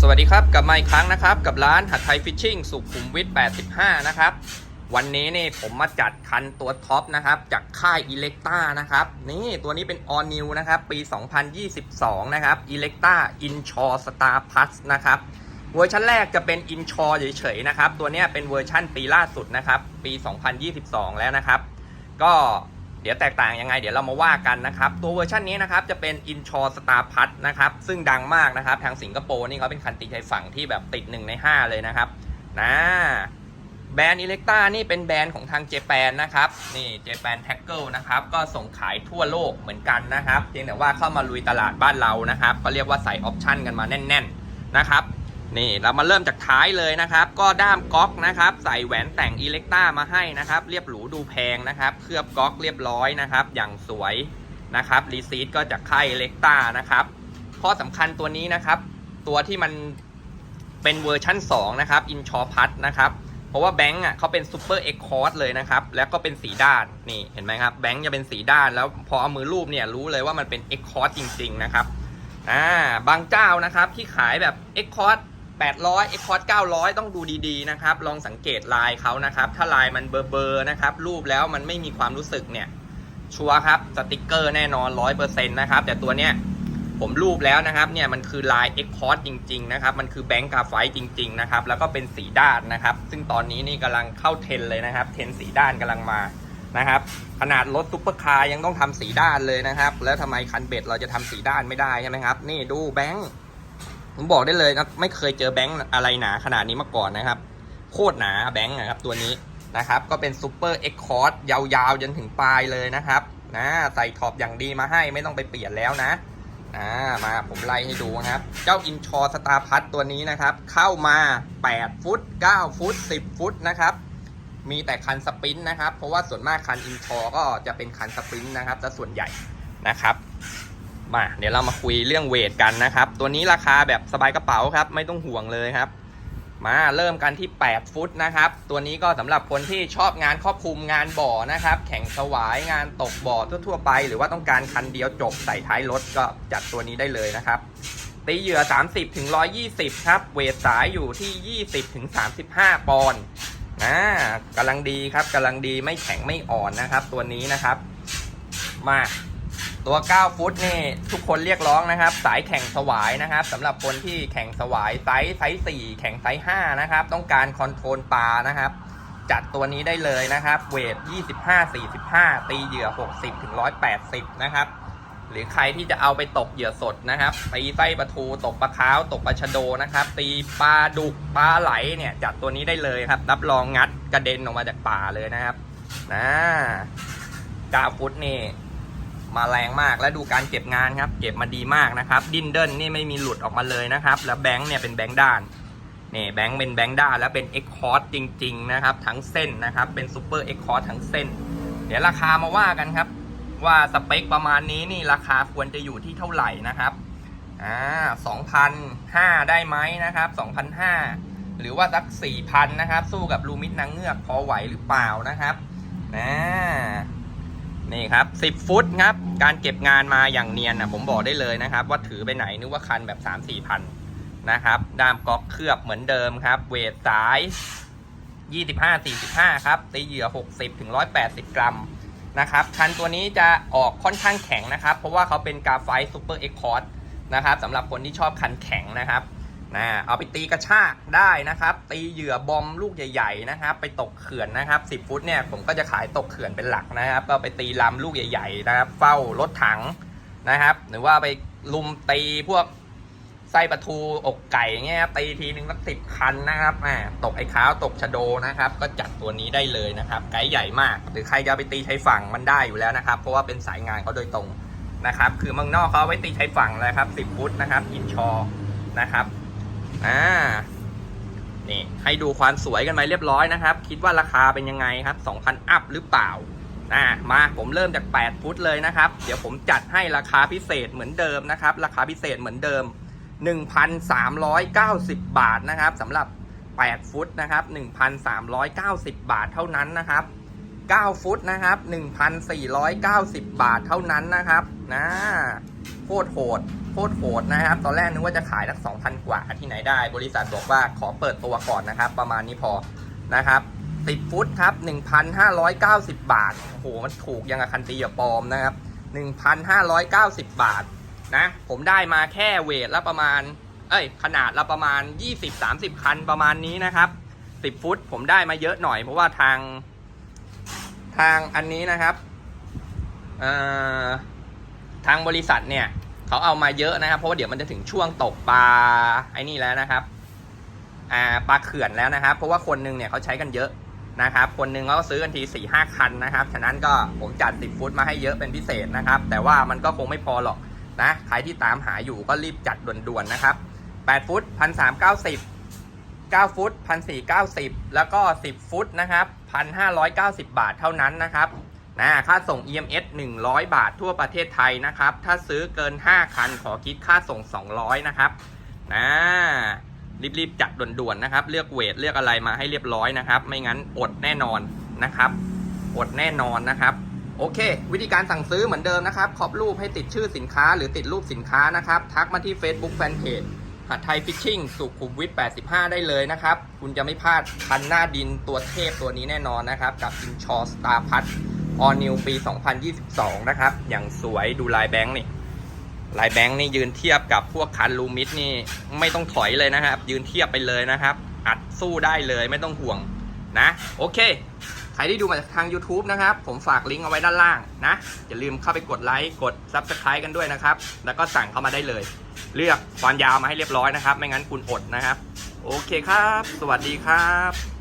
สวัสดีครับกลับมาอีกครั้งนะครับ กับร้านหัดไทยฟิชชิ่งสุขุมวิท 85 นะครับ วันนี้นี่ผมมาจัดคันตัวท็อปนะครับ จากค่ายอิเล็กต้านะครับ นี่ตัวนี้เป็น All New นะครับ ปี 2022 นะครับ e l e c t a i n c h o Star Plus นะครับ เวอร์ชันแรกจะเป็น i n c h o เฉยๆนะครับ ตัวเนี้ยเป็นเวอร์ชันปีล่าสุดนะครับ ปี 2022 แล้วนะครับ ก็ ดี๋ยวแตกต่างยังไง เดี๋ยวเรามาว่ากันนะครับ ตัวเวอร์ชันนี้นะครับ จะเป็น i n c h o Star p u s นะครับ ซึ่งดังมากนะครับ ทางสิงคโปร์นี่เขาเป็นคันตีชายฝั่งที่แบบติด 1 ใน 5 เลยนะครับนะแบรนด์อิเล็กต้านี่เป็นแบรนด์ของทางเจแปนนะครับ นี่เจแปนแท็กเกิลนะครับ ก็ส่งขายทั่วโลกเหมือนกันนะครับ เพียงแต่ว่าเข้ามาลุยตลาดบ้านเรานะครับ ก็เรียกว่าใส่ออปชั่นกันมาแน่น ๆ นะครับ นี่เรามาเริ่มจากท้ายเลยนะครับ ก็ด้ามก๊อกนะครับ ใส่แหวนแต่งอิเล็กต้ามาให้นะครับ เรียบหรูดูแพงนะครับ เคลือบก๊อกเรียบร้อยนะครับ อย่างสวยนะครับรีซีดก็จากค่ายอิเล็กต้านะครับ ข้อสำคัญตัวนี้นะครับ ตัวที่มันเป็นเวอร์ชั่น 2 นะครับอินชอพัทนะครับ เพราะว่าแบงค์อะเขาเป็นซูเปอร์เอ็กคอร์ดเลยนะครับ แล้วก็เป็นสีด้านนี่เห็นไหมครับแบงค์จะเป็นสีด้านแล้วพอเอามือรูปเนี่ยรู้เลยว่ามันเป็นเอ็กคอร์ดจริง ๆ นะครับอ่าบางเจ้านะครับที่ขายแบบ e x c o r d 800 e x c o r d 900 ต้องดูดีๆนะครับ ลองสังเกตลายเขานะครับ ถ้าลายมันเบอร์ๆนะครับ รูปแล้วมันไม่มีความรู้สึกเนี่ย ชัวร์ครับ สติกเกอร์แน่นอน 100%นะครับ แต่ตัวเนี้ยผมรูปแล้วนะครับ เนี่ยมันคือลาย e x c o r d จริง ๆ นะครับ มันคือแบงก์กาไฟจริง ๆ นะครับ แล้วก็เป็นสีด้านนะครับ ซึ่งตอนนี้นี่กำลังเข้าเทรนเลยนะครับ เทรนสีด้านกำลังมานะครับ ขนาดรถซุปเปอร์คาร์ยังต้องทำสีด้านเลยนะครับ แล้วทำไมคันเบ็ดเราจะทำสีด้านไม่ได้ใช่ไหมครับ นี่ดูแบงค์ ผมบอกได้เลยนะไม่เคยเจอแบงค์อะไรหนาขนาดนี้มาก่อนนะครับ โคตรหนาแบงค์นะครับตัวนี้นะครับ ก็เป็นซูเปอร์เอ็กคอร์ดยาวๆจนถึงปลายเลยนะครับนะใส่ท็อปอย่างดีมาให้ไม่ต้องไปเปลี่ยนแล้วนะอ่ามาผมไล่ให้ดูนะครับ เจ้าอินชอสตาร์พัทตัวนี้นะครับ เข้ามา 8 ฟุต 9 ฟุต 10 ฟุตนะครับ มีแต่คันสปรินนะครับ เพราะว่าส่วนมากคันอินทอก็จะเป็นคันสปรินนะครับจะส่วนใหญ่นะครับ มาเดี๋ยวเรามาคุยเรื่องเวทกันนะครับ ตัวนี้ราคาแบบสบายกระเป๋าครับ ไม่ต้องห่วงเลยครับ มาเริ่มกันที่ 8 ฟุตนะครับ ตัวนี้ก็สำหรับคนที่ชอบงานครอบคลุมงานบ่อนะครับ แข่งสวายงานตกบ่อทั่วๆไป หรือว่าต้องการคันเดียวจบใส่ท้ายรถก็จัดตัวนี้ได้เลยนะครับ ตีเหยื่อ 30ถึง120 ครับ เวทสายอยู่ที่ 20ถึง35 ปอนด์อ่ากำลังดีครับกำลังดีไม่แข็งไม่อ่อนนะครับ ตัวนี้นะครับ มา ตัว 9 ฟุตนี่ทุกคนเรียกร้องนะครับ สายแข่งสวายนะครับสำหรับคนที่แข่งสวายไซส์ไซส์4แข่งไซส์5นะครับ ต้องการคอนโทรลปลานะครับ จัดตัวนี้ได้เลยนะครับ เวท 25 45 ตีเหยื่อ 60ถึง180 นะครับ หรือใครที่จะเอาไปตกเหยื่อสดนะครับตีไส้ปลาทูตกปลาค้าวตกปลาชะโดนะครับ ตีปลาดุกปลาไหลเนี่ยจัดตัวนี้ได้เลยครับ รับรองงัดกระเด็นออกมาจากป่าเลยนะครับนะกาฟุตนี่ มาแรงมากและดูการเก็บงานครับ เก็บมาดีมากนะครับ ดินเดิลนี่ไม่มีหลุดออกมาเลยนะครับ แล้วแบงค์เนี่ยเป็นแบงค์ด้านนี่แบงค์เป็นแบงค์ด้านแล้วเป็นเอ็กคอร์ดจริง ๆ นะครับ ทั้งเส้นนะครับเป็นซูเปอร์เอ็กคอร์ดทั้งเส้น เดี๋ยวราคามาว่ากันครับ ว่าสเปคประมาณนี้นี่ราคาควรจะอยู่ที่เท่าไหร่นะครับอ่าสองพันห้าได้ไหมนะครับสองพันห้าหรือว่าสักสี่พันนะครับ สู้กับลูมิดนางเงือกพอไหวหรือเปล่านะครับนะ นี่ครับสิบฟุตครับ การเก็บงานมาอย่างเนียนนะผมบอกได้เลยนะครับ ว่าถือไปไหนนึกว่าคันแบบสามสี่พันนะครับด้ามก๊อกเคลือบเหมือนเดิมครับ เวทสาย 25-45 ครับตีเหยื่อ60-180ถึง180 กรัมนะครับคันตัวนี้จะออกค่อนข้างแข็งนะครับ เพราะว่าเขาเป็นกาไฟซูเปอร์เอ็กคอร์ดนะครับสำหรับคนที่ชอบคันแข็งนะครับ นะเอาไปตีกระชากได้นะครับ ตีเหยื่อบอมลูกใหญ่ๆนะครับ ไปตกเขื่อนนะครับ 10 ฟุตเนี่ยผมก็จะขายตกเขื่อนเป็นหลักนะครับ ก็ไปตีลำลูกใหญ่ๆนะครับ เฝ้ารถถังนะครับ หรือว่าไปลุมตีพวกไส้ปลาทูอกไก่เงี้ยตีทีนึงสักสิบคันนะครับอ่าตกไอ้ขาวตกชะโดนะครับ ก็จัดตัวนี้ได้เลยนะครับ ไกด์ใหญ่มาก หรือใครจะไปตีชายฝั่งมันได้อยู่แล้วนะครับ เพราะว่าเป็นสายงานเขาโดยตรงนะครับ คือเมืองนอกเขาเอาไว้ตีชายฝั่งเลยครับสิบฟุตนะครับอินชอนะครับ อ่า นี่ ให้ดูความสวยกันไปเรียบร้อยนะครับ คิดว่าราคาเป็นยังไงครับ2,000อัพหรือเปล่าอ่ามาผมเริ่มจาก 8 ฟุตเลยนะครับ เดี๋ยวผมจัดให้ราคาพิเศษเหมือนเดิมนะครับ ราคาพิเศษเหมือนเดิม 1,390 บาทนะครับสำหรับ 8 ฟุตนะครับ 1,390 บาทเท่านั้นนะครับ 9 ฟุตนะครับ 1,490 บาทเท่านั้นนะครับ นะโคตรโหดโคตรโหดนะครับ ตอนแรกนึกว่าจะขายสัก2,000 กว่าที่ไหนได้ บริษัทบอกว่าขอเปิดตัวก่อนนะครับ ประมาณนี้พอนะครับ10ฟุตครับ 1,590 บาทโอ้โหมันถูกยังกับคันตีอย่าปลอมนะครับ 1,590 บาทนะผมได้มาแค่เวทละประมาณ เอ้ย ขนาดละประมาณ 20-30 คันประมาณนี้นะครับ 10 ฟุตผมได้มาเยอะหน่อยเพราะว่าทางทางอันนี้นะครับ เอ่อ ทางบริษัทเนี่ยเขาเอามาเยอะนะครับ เพราะว่าเดี๋ยวมันจะถึงช่วงตกปลาไอ้นี่แล้วนะครับอ่าปลาเขื่อนแล้วนะครับ เพราะว่าคนหนึงเนี่ยเขาใช้กันเยอะนะครับ คนหนึงเขาก็ซื้อกันที4ี่ห้าคันนะครับ ฉะนั้นก็ผมจัด10ฟุตมาให้เยอะเป็นพิเศษนะครับ แต่ว่ามันก็คงไม่พอหรอกนะใครที่ตามหาอยู่ก็รีบจัดด่วนๆนะครับ8ฟุต1,390 9ฟุต 1,490 แล้วก็ 10 ฟุต นะครับ 1,590 บาทเท่านั้นนะครับ นะค่าส่ง EMS 100 บาททั่วประเทศไทยนะครับ ถ้าซื้อเกิน 5 คันขอคิดค่าส่ง 200 นะครับนะรีบๆ จัดด่วนๆนะครับ เลือกเวทเลือกอะไรมาให้เรียบร้อยนะครับ ไม่งั้นอดแน่นอนนะครับ อดแน่นอนนะครับ โอเค วิธีการสั่งซื้อเหมือนเดิมนะครับขอบรูปให้ติดชื่อสินค้าหรือติดรูปสินค้านะครับ ทักมาที่ Facebook Fanpage หัดไทยฟิชชิ่งสุขุมวิท 85 ได้เลยนะครับ คุณจะไม่พลาดคันหน้าดินตัวเทพตัวนี้แน่นอนนะครับ กับ i n c h o r Star p a s All New ปี 2022 นะครับ อย่างสวยดูลายแบงค์นี่ ลายแบงค์นี่ยืนเทียบกับพวกคันลูมิดนี่ไม่ต้องถอยเลยนะครับ ยืนเทียบไปเลยนะครับ อัดสู้ได้เลยไม่ต้องห่วงนะ โอเค ใครที่ดูมาจากทาง YouTube นะครับ ผมฝากลิงก์เอาไว้ด้านล่างนะ อย่าลืมเข้าไปกดไลค์กด Subscribe กันด้วยนะครับ แล้วก็สั่งเข้ามาได้เลย เลือกความยาวมาให้เรียบร้อยนะครับ ไม่งั้นคุณอดนะครับ โอเคครับ สวัสดีครับ